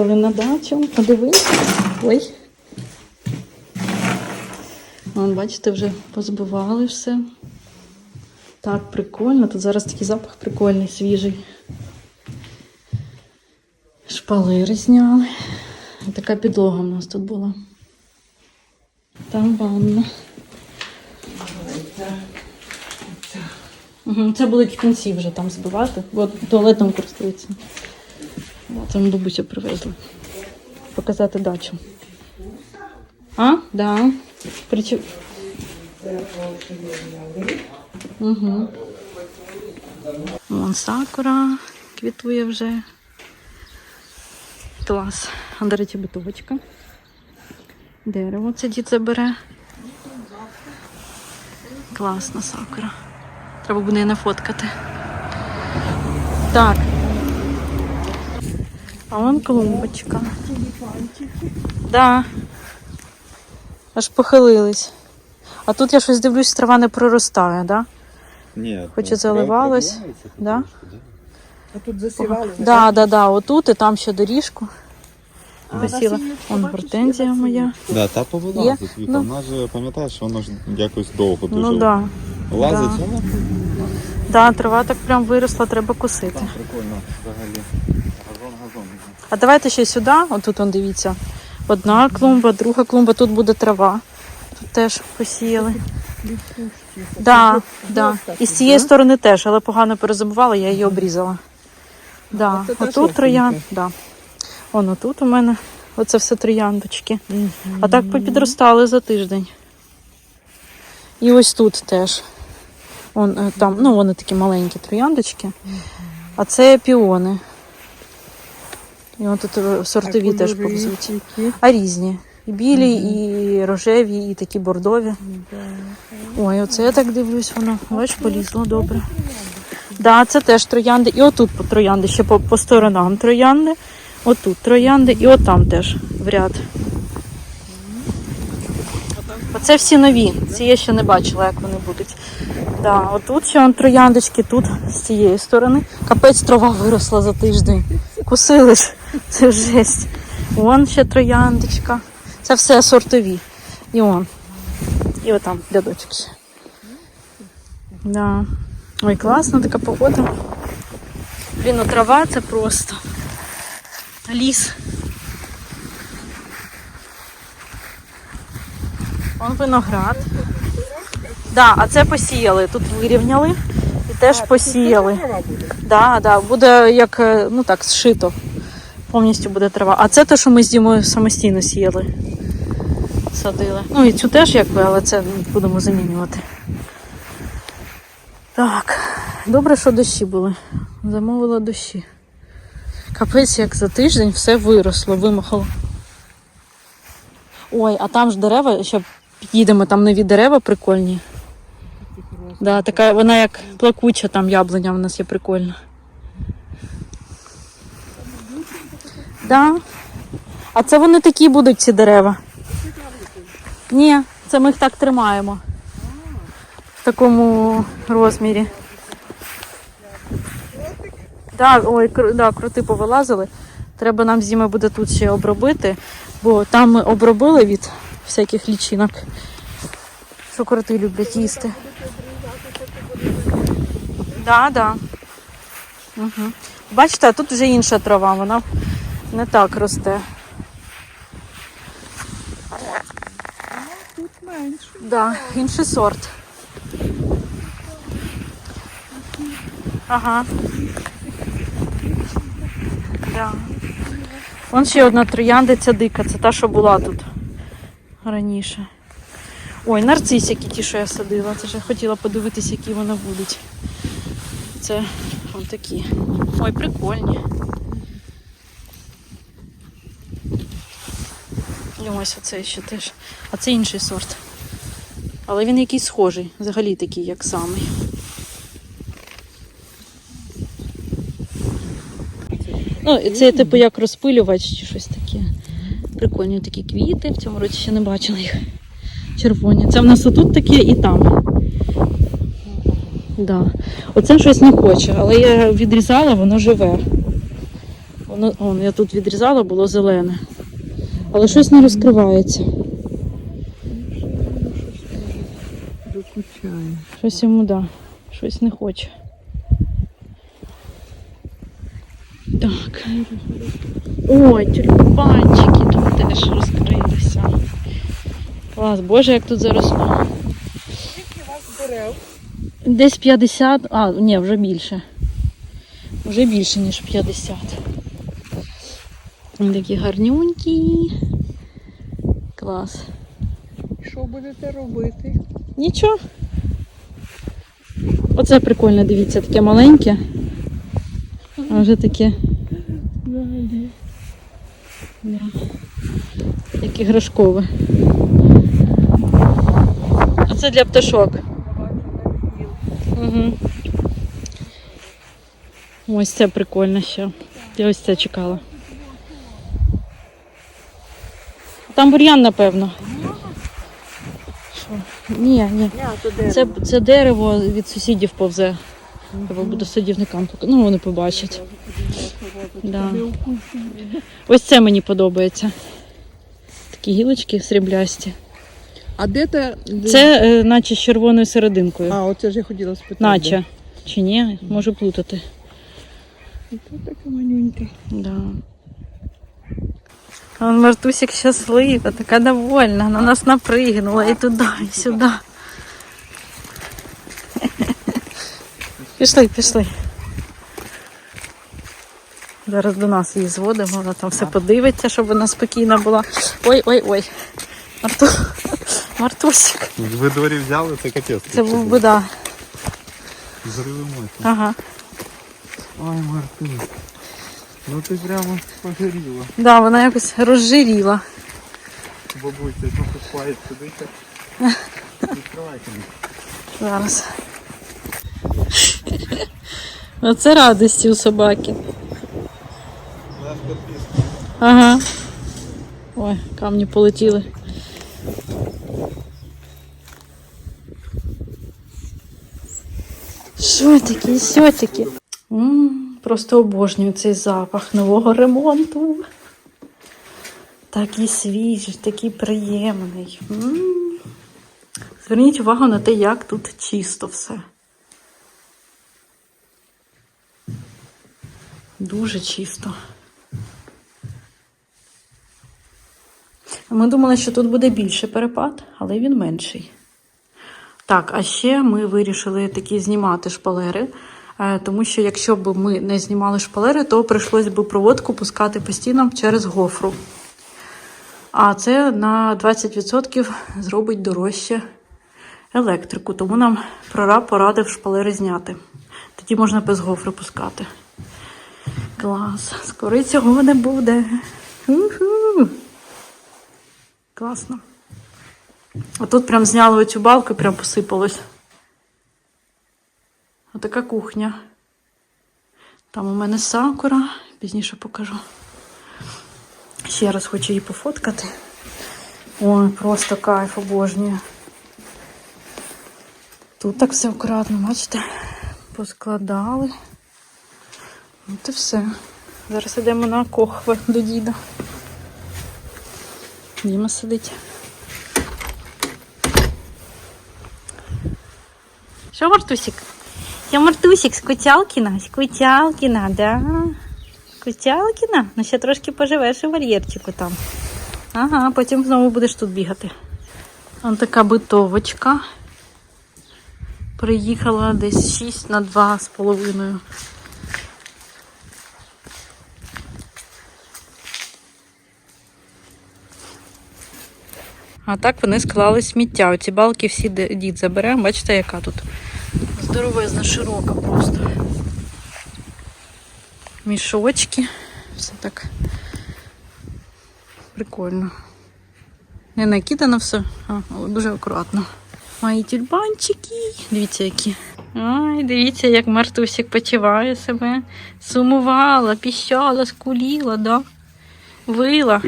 Приїхали на дачу, подивись. Ой. Вон, бачите, вже позбивали все. Так, прикольно. Тут зараз такий запах прикольний, свіжий. Шпалери зняли. Така підлога у нас тут була. Там ванна. Це в кінці вже там збивати, бо туалетом користуються. Це ми бабуся привезли. Показати дачу. А? Да. Причем... Угу. Вон сакура квітує вже. Клас. А, до речі, битовочка. Дерево це дід забере. Класна сакура. Треба буде її нафоткати. Так. А вон клумбочка. Да. Аж похилились. А тут я щось дивлюсь, трава не проростає, да? Ні, Хоч і заливалось, да? А тут засівали. Да, да, да. Отут і там ще доріжку. Посіла. Вон гортензія моя. Да, та Є? повилазить, Віка. Ну. Вона ж пам'ятаєш, що воно ж якось довго дуже Ну да. лазить, да. але Да, трава так прям виросла, треба косити. там прикольно взагалі. А давайте ще сюди, отут он дивіться. Одна клумба, друга клумба, тут буде трава. Тут теж посіяли. Да, да. І з цієї сторони теж, але погано перезимувала, я її обрізала. Да. Отут троян, да. Воно тут у мене. Оце все трояндочки. А так попідростали за тиждень. І ось тут теж. Вон, е, там, ну, вони такі маленькі трояндочки. А це піони. І от тут сортові теж повзуть. А різні. І білі, і рожеві, і такі бордові. Ой, оце я так дивлюсь, воно. Бач, полізло добре. Да, це теж троянди. І отут по троянди, ще по, по сторонам троянди. Отут троянди, і отам теж в ряд. Оце всі нові. Ці я ще не бачила, як вони будуть. Да, отут ще он трояндочки, тут з цієї сторони. Капець трава виросла за тиждень. Кусили ж. Це жесть. Вон ще трояндочка. Це все сортові. І он. І отам рядочок ще. Да. Ой, класна така погода. Блін, ну трава це просто. Ліс. Вон виноград. Да, а це посіяли. Тут вирівняли і теж посіяли. Да, да, буде як, е, ну так, зшито. Повністю буде трава. А це те, що ми з Дімою самостійно сіяли. Садили. Ну і цю теж якби, але це будемо замінювати. Так, добре, що дощі були. Замовила дощі. Капець, як за тиждень все виросло, вимахало. Ой, а там ж дерева, ще під'їдемо, там нові дерева прикольні. Да, така, вона як плакуча там яблуня в нас є прикольна. Да. А це вони такі будуть, ці дерева. Ні, це ми їх так тримаємо. В такому розмірі. Да, ой, да, крути повилазили. Треба нам зими буде тут ще обробити, бо там ми обробили від всяких лічинок, що кроти люблять їсти. Да, да. Угу. Бачите, тут вже інша трава, вона не так росте. Тут менше. Да, інший сорт. Ага. Да. Вон ще одна трояндиця дика, це та, що була тут раніше. Ой, нарцисики ті, що я садила. Це ж я хотіла подивитися, які вони будуть. Це вон такі. Ой, прикольні. Ось оце ще теж. А це інший сорт. Але він якийсь схожий, взагалі такий, як самий. Ну, це типу як розпилювач чи щось таке. Прикольні такі квіти. В цьому році ще не бачила їх. Червоні. Це в нас отут таке і там. Да. Оце щось не хоче, але я відрізала, воно живе. Воно, он, я тут відрізала, було зелене. Але щось не розкривається. Докучає. Щось йому, да, щось не хоче. Так. Ой, тюльпанчики тут теж розкрилися. Клас, боже, як тут заросло. Скільки вас дерев? Десь 50, а, ні, вже більше. Вже більше, ніж 50. Вони Такі гарнюнькі. Клас. Що будете робити? Нічого. Оце прикольно, дивіться, таке маленьке. А вже таке. Да. Як іграшкове. А це для пташок. Угу. Ось це прикольно ще. Я ось це чекала. Там бур'ян, напевно. Що? Ні, ні. Це, це дерево від сусідів повзе. Треба буде садівникам Ну, вони побачать. Да. Ось це мені подобається. Такі гілочки сріблясті. А де те? Це е, наче з червоною серединкою. А, оце ж я хотіла спитати. Наче. Чи ні? Можу плутати. І тут таке манюньке. Да. Он Мартусик щаслива, така довольна. На нас напригнула і туди, і сюди. Пішли, пішли. Зараз до нас її зводимо, вона там все подивиться, щоб вона спокійна була. Ой, ой, ой. Марту... Мартусик. Ви дворі взяли, це капець. Це був би, да. Зривемой. Ага. Ой, Мартин. Ну ти прямо погоріла. Да, вона якось розжиріла. Бабуся, ну купає сюди. Відкривайте. Зараз. Оце радості у собаки. Ага. Ой, камні полетіли. Що таке, що таке? Просто обожнюю цей запах нового ремонту. Такий свіжий, такий приємний. Зверніть увагу на те, як тут чисто все. Дуже чисто. Ми думали, що тут буде більше перепад, але він менший. Так, а ще ми вирішили такі знімати шпалери, тому що якщо б ми не знімали шпалери, то прийшлось би проводку пускати по стінам через гофру. А це на 20% зробить дорожче електрику, тому нам прораб порадив шпалери зняти. Тоді можна без гофри пускати. Клас. Скоро цього не буде. Класно. А тут прям зняли оцю балку і прям посипалось. Отака кухня. Там у мене сакура, пізніше покажу. Ще раз хочу її пофоткати. Ой, просто кайф обожнюю. Тут так все акуратно, бачите? Поскладали. От і все. Зараз йдемо на кохве до діда. Діма сидить. Що, Мартусик? Я Мартусик, скучалкіна, скучалкіна, да? Скучалкіна? Ну ще трошки поживеш у вольєрчику там. Ага, потім знову будеш тут бігати. Вон така битовочка. Приїхала десь 6 на 2 з половиною. А так вони склали сміття. Оці балки всі дід забере. Бачите, яка тут здоровезна, широка просто. Мішочки. Все так прикольно. Не накидано все, а, але дуже акуратно. Мої тюльпанчики. Дивіться, які. Ай, дивіться, як Мартусик почуває себе. Сумувала, піщала, скуліла, да? Вила.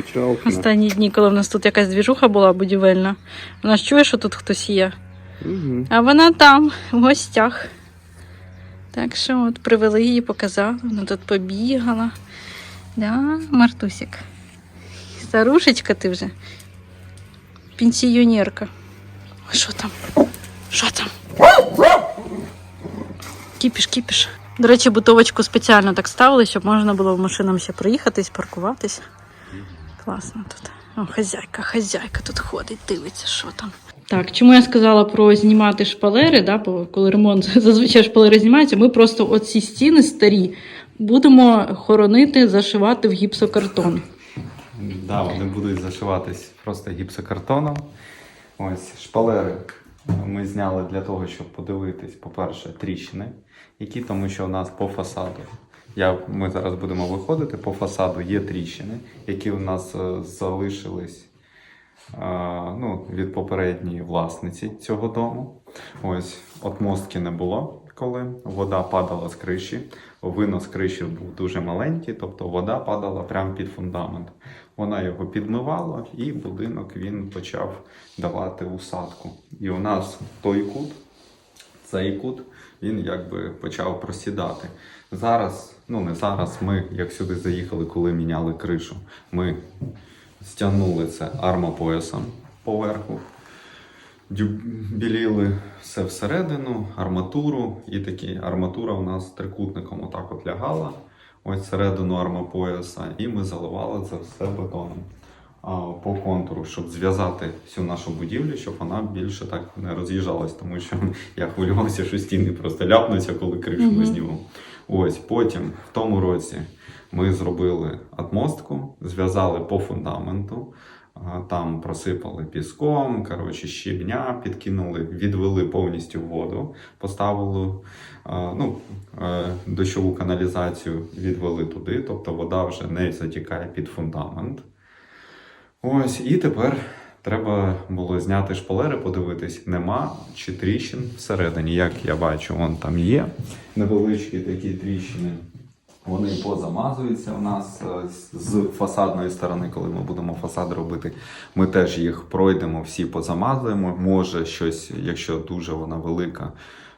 Останні дні, коли в нас тут якась двіжуха була будівельна, вона ж чує, що тут хтось є. Угу. А вона там, в гостях. Так що от привели її, показали, вона тут побігала. Да, Мартусик. Старушечка ти вже. Пенсіонерка. Що там? Що там? Кіпіш, кіпіш. До речі, бутовочку спеціально так ставили, щоб можна було в машинам ще проїхатись, паркуватись. Класно тут. О, хазяйка, хазяйка тут ходить, дивиться, що там. Так, чому я сказала про знімати шпалери, да, бо коли ремонт зазвичай шпалери знімаються, ми просто оці стіни старі будемо хоронити, зашивати в гіпсокартон. Да, вони будуть зашиватись просто гіпсокартоном. Ось шпалери ми зняли для того, щоб подивитись, по-перше, тріщини, які тому що у нас по фасаду. Я, ми зараз будемо виходити по фасаду. Є тріщини, які у нас е, залишились ну, від попередньої власниці цього дому. Ось отмостки не було, коли вода падала з криші. Винос криші був дуже маленький, тобто вода падала прямо під фундамент. Вона його підмивала, і будинок він почав давати усадку. І у нас той кут, цей кут, він якби почав просідати. Зараз, ну не зараз, ми, як сюди заїхали, коли міняли кришу, ми стягнули це армопоясом поверху, біліли все всередину, арматуру, і такі арматура у нас трикутником отак от лягала, ось середину армопояса, і ми заливали це все бетоном по контуру, щоб зв'язати всю нашу будівлю, щоб вона більше так не роз'їжджалась, тому що я хвилювався, що стіни просто ляпнуться, коли кришу ми знімемо. Ось потім в тому році ми зробили отмостку, зв'язали по фундаменту. Там просипали піском, коротше, щебня, підкинули, відвели повністю воду, поставили ну, е, дощову каналізацію, відвели туди, тобто вода вже не затікає під фундамент. Ось, і тепер треба було зняти шпалери, подивитись, нема чи тріщин всередині. Як я бачу, вон там є невеличкі такі тріщини. Вони позамазуються у нас е, з- з фасадної сторони, коли ми будемо фасад робити. Ми теж їх пройдемо, всі позамазуємо. Може, щось, якщо дуже вона велика,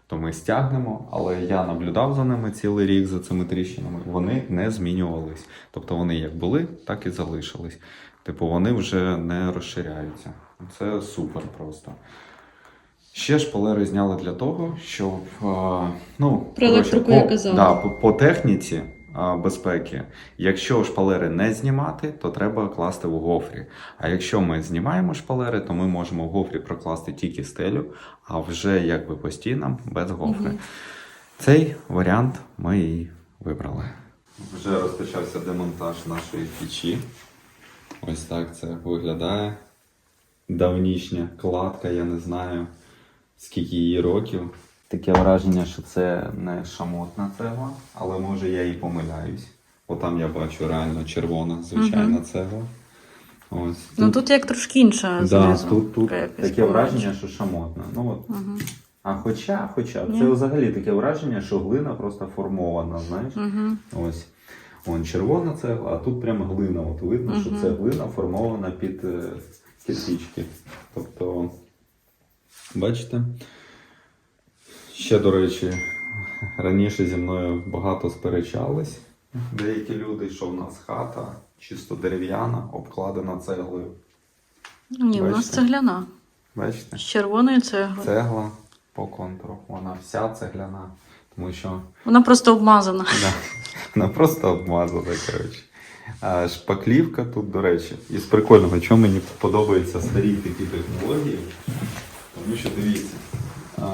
то ми стягнемо. Але я наблюдав за ними цілий рік за цими тріщинами. Вони не змінювались. Тобто вони як були, так і залишились. Типу, вони вже не розширяються. Це супер просто. Ще шпалери зняли для того, щоб е, ну, Про електрику по, я казала. Да, по, по техніці безпеки, якщо шпалери не знімати, то треба класти в гофрі. А якщо ми знімаємо шпалери, то ми можемо в гофрі прокласти тільки стелю, а вже якби по стінам без гофри. Мгм. Цей варіант ми і вибрали. Вже розпочався демонтаж нашої печі. Ось так це виглядає. Давнішня кладка, я не знаю скільки їй років. Таке враження, що це не шамотна цегла, але може я і помиляюсь. Бо там я бачу реально червона звичайна цегла. Ось. Ну тут як трошки інша да, знизу. тут, тут таке помаранчева. враження, що шамотна. Ну, от. Мгм. А хоча, хоча, Ні. це взагалі таке враження, що глина просто формована, знаєш. Мгм. Ось. Вон червона цегла, а тут прямо глина. От видно, що це глина формована під е, кирпички. Тобто, бачите? Ще, до речі, раніше зі мною багато сперечались деякі люди, що в нас хата чисто дерев'яна, обкладена цеглою. Ні, у нас Бачите? цегляна. Бачите? З червоною цеглою. Цегла по контуру. Вона вся цегляна. Тому що Вона просто обмазана. Да. Вона просто обмазана, коротше. А шпаклівка тут, до речі, із прикольного, чому мені подобаються старі такі технології. Тому що дивіться, а,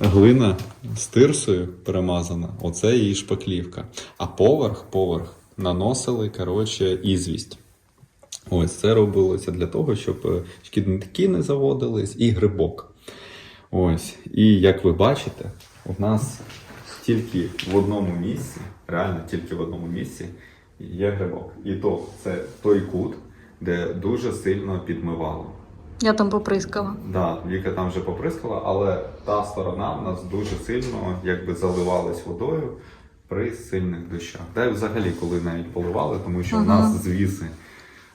глина з тирсою перемазана, оце її шпаклівка. А поверх, поверх наносили, коротше, ізвість. Ось це робилося для того, щоб е, шкідники не заводились і грибок. Ось. І як ви бачите, у нас тільки в одному місці, реально тільки в одному місці є грибок. І то це той кут, де дуже сильно підмивало. Я там поприскала. Да, Віка там вже поприскала, але та сторона в нас дуже сильно якби заливалась водою при сильних дощах. Та й взагалі, коли навіть поливали, тому що в Ага. нас звіси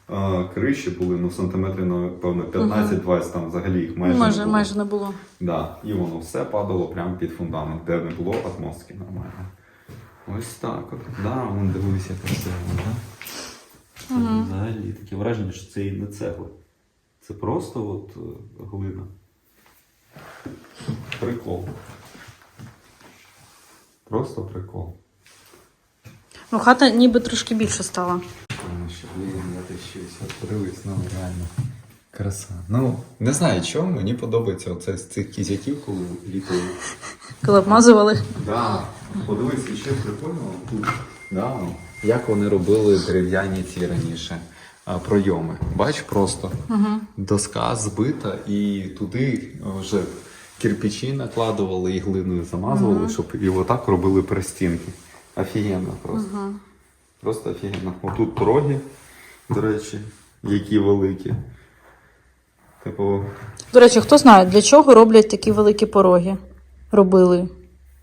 а, криші були ну, сантиметрів, напевно, 15-20, там взагалі їх майже, майже, не було. майже не було. Да, і воно все падало прямо під фундамент, де не було атмосфери нормально. Ось так от. Да, вон дивись, як красиво, да? Це взагалі таке враження, що це і не цегла. Це просто от е, глина. Прикол. Просто прикол. Ну, хата ніби трошки більше стала. Тому блін, я те щось відкрились, ну реально. Краса. Ну, не знаю, чому мені подобається оце з цих кізяків, коли ліпили. Коли обмазували. Да. Подивись, ще прикольно тут. Да. ну, Як вони робили дерев'яні ці раніше пройоми. Бач, просто Угу. доска збита, і туди вже кирпичі накладували і глиною замазували, щоб і отак робили перестінки. Офігенно просто. Угу. Просто офігенно. Отут пороги, до речі, які великі. Типу, До речі, хто знає, для чого роблять такі великі пороги? Робили.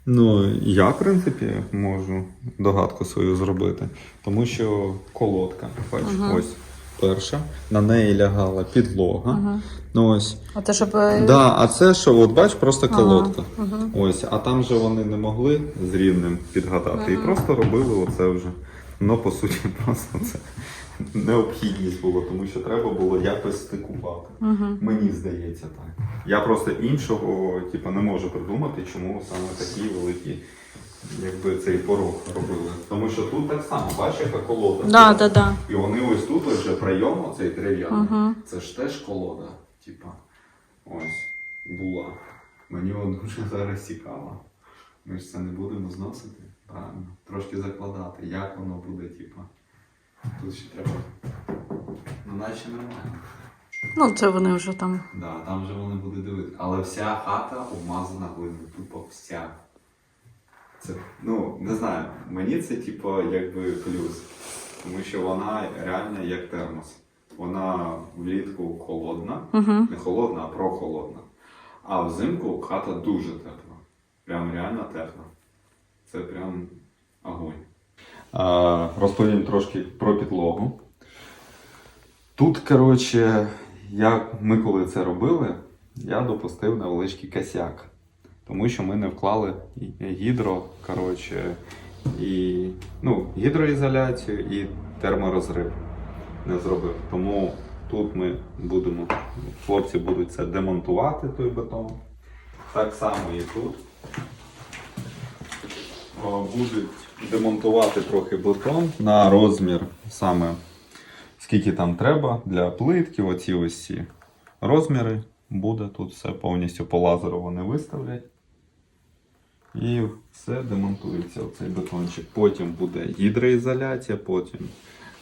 Ну, я, в принципі, можу догадку свою зробити. Тому що колодка, бач, ось перша, на неї лягала підлога. Угу. Ну ось. А те, щоб. е, Да, а це що, от бач, просто Ага, колодка. мгм. Ось, а там же вони не могли з рівнем підгадати. І просто робили оце вже. Ну, по суті, просто це необхідність було, тому що треба було якось стикувати. Мгм. Мені здається так. Я просто іншого типу, не можу придумати, чому саме такі великі, якби цей порог робили. Тому що тут так само, бачиш, яка колода. Да, да, да. І вони ось тут ось вже прийом, оцей дерев'яний. Мгм. Це ж теж колода, типа. Ось була. Мені воно дуже зараз цікаво. Ми ж це не будемо зносити, правильно. Трошки закладати, як воно буде, типа. Тут ще треба. Ну, наче нормально. Ну, це вони вже там. Да, там же вони будуть дивитися. Але вся хата обмазана глиною, тупо вся. Це, ну, не знаю, мені це типу якби плюс. Тому що вона реально як термос. Вона влітку холодна, не холодна, а прохолодна. А взимку хата дуже тепла. Прям реально тепла. Це прям огонь. А, розповім трошки про підлогу. Тут, коротше, як ми коли це робили, я допустив невеличкий косяк. Тому що ми не вклали гідро, коротше, і ну, гідроізоляцію і терморозрив не зробив. Тому тут ми будемо, хлопці будуть це демонтувати, той бетон. Так само і тут. Будуть демонтувати трохи бетон на розмір саме скільки там треба для плитки, оці ось ці розміри. Буде тут все повністю по лазеру вони виставлять. І все демонтується оцей бетончик. Потім буде гідроізоляція, потім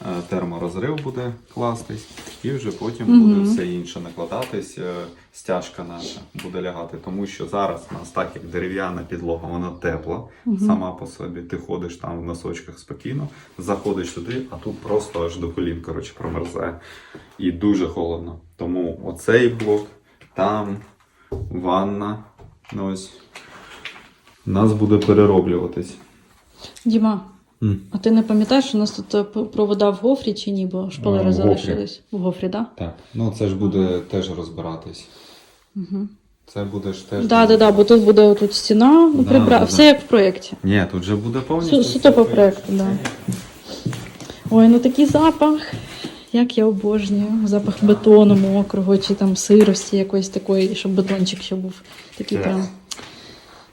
е, терморозрив буде кластись, і вже потім Мгм. буде все інше накладатись. е, Стяжка наша буде лягати. Тому що зараз у нас так як дерев'яна підлога, вона тепла сама по собі. Ти ходиш там в носочках спокійно, заходиш туди, а тут просто аж до колін коротше, промерзає. І дуже холодно. Тому оцей блок, там ванна. Ну, ось. У нас буде перероблюватись. Діма, М. а ти не пам'ятаєш, у нас тут е, п- провода в гофрі чи ні, бо Е, шпалери в гофрі. залишились? В гофрі, так? Так, ну це ж буде теж розбиратись. Угу. Це буде ж теж. Так, так, так, бо тут буде тут стіна, ну, Да, прибра... да, да. все як в проєкті. Ні, тут же буде повністю. Су- Суто по проєкту, так. Да. Ой, ну такий запах. Як я обожнюю. Запах бетону мокрого, чи там сирості якоїсь такої, щоб бетончик ще був такий Так. прям.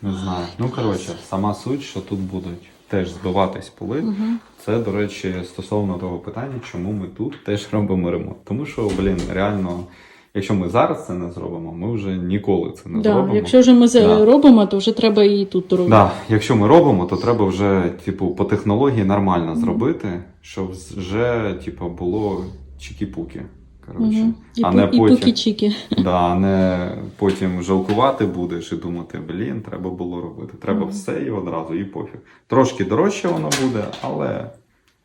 Не знаю. Ну, коротше, сама суть, що тут будуть теж збиватись поли. Угу. Це, до речі, стосовно того питання, чому ми тут теж робимо ремонт. Тому що, блін, реально, якщо ми зараз це не зробимо, ми вже ніколи це не Да, зробимо. якщо вже ми це Да. робимо, то вже треба і тут робити. Да, якщо ми робимо, то треба вже, типу, по технології нормально зробити, щоб вже, типу, було чікі-пуки. Коротше. Угу. І, а не і потім. пукі-чіки. Да, а не потім жалкувати будеш і думати, блін, треба було робити. Треба Мгм. все і одразу, і пофіг. Трошки дорожче воно буде, але,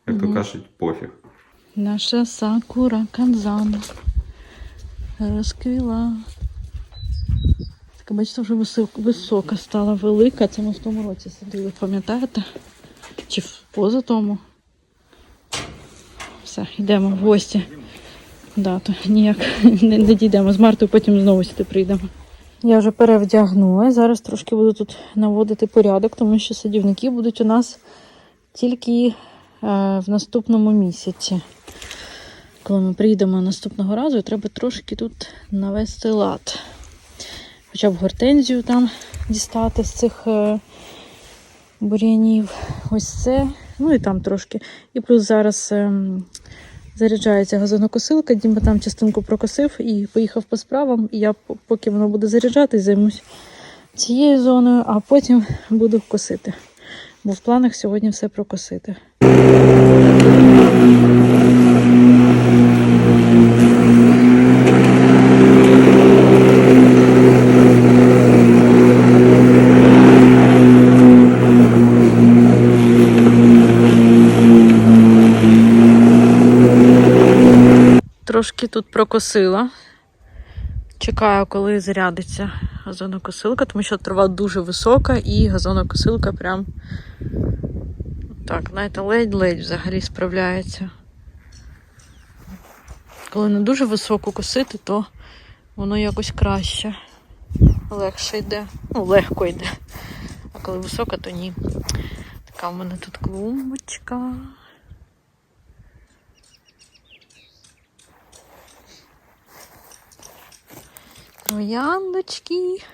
як то кажуть, пофіг. Наша сакура канзан розквіла. Так, бачите, вже висока стала велика. Це ми в тому році сиділи, пам'ятаєте? Чи поза тому? Все, йдемо в гості да, ніяк не, не дійдемо. З Мартою потім знову сюди прийдемо. Я вже перевдягнула. Зараз трошки буду тут наводити порядок, тому що садівники будуть у нас тільки е, в наступному місяці. Коли ми приїдемо наступного разу, треба трошки тут навести лад. Хоча б гортензію там дістати з цих е, бур'янів. Ось це. Ну і там трошки. І плюс зараз ем, заряджається газонокосилка, Діма там частинку прокосив і поїхав по справам. І я, поки воно буде заряджатись, займусь цією зоною, а потім буду косити. Бо в планах сьогодні все прокосити. Трошки тут прокосила. Чекаю, коли зарядиться газонокосилка, тому що трава дуже висока і газонокосилка прям так, знаєте, ледь-ледь взагалі справляється. Коли не дуже високо косити, то воно якось краще. Легше йде. Ну, легко йде. А коли висока, то ні. Така в мене тут клумбочка. Трояндочки.